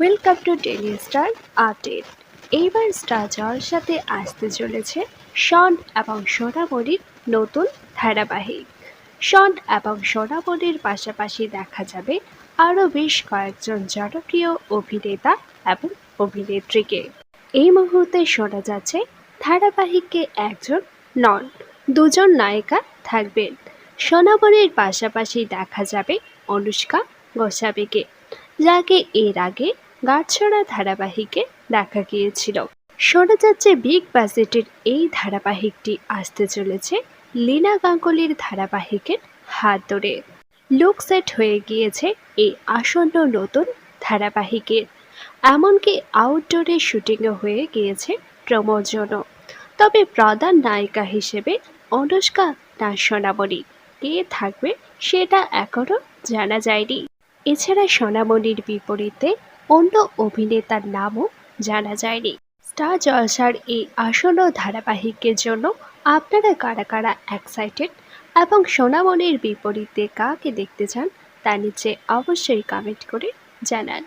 Welcome to daily star update এইবার star জলসাতে আসতে চলেছে শন এবং সোনামণির নতুন ধারাবাহিক। শন এবং সোনামণির পাশাপাশি দেখা যাবে আরও বেশ কয়েকজন জনপ্রিয় অভিনেতা এবং অভিনেত্রীকে। এই মুহূর্তে শোনা যাচ্ছে ধারাবাহিকে একজন নন, দুজন নায়িকা থাকবেন। সোনামণির পাশাপাশি দেখা যাবে অনুষ্কা গোস্বামীকে। যাকে এর আগে গাছড়া ধারাবাহিকে দেখা গিয়েছিল। শোনা যাচ্ছে বিগ বাজেটের এই ধারাবাহিকটি আসতে চলেছে লীনা গাঙ্গুলির ধারাবাহিকের হাত ধরে। লুক সেট হয়ে গিয়েছে এই আসন্ন নতুন ধারাবাহিকের এমনকি আউটডোরে শুটিংও হয়ে গিয়েছে প্রমোজনও তবে প্রধান নায়িকা হিসেবে অনুষ্কা না সোনামণি। কে থাকবে সেটা এখনও জানা যায়নি। এছাড়া সোনামণির বিপরীতে অন্য অভিনেতার নামও জানা যায়নি। স্টার জলসার এই আসন্ন ধারাবাহিকের জন্য আপনারা কারা কারা এক্সাইটেড এবং সোনামণির বিপরীতে কাকে দেখতে চান তা নিচে অবশ্যই কমেন্ট করে জানান।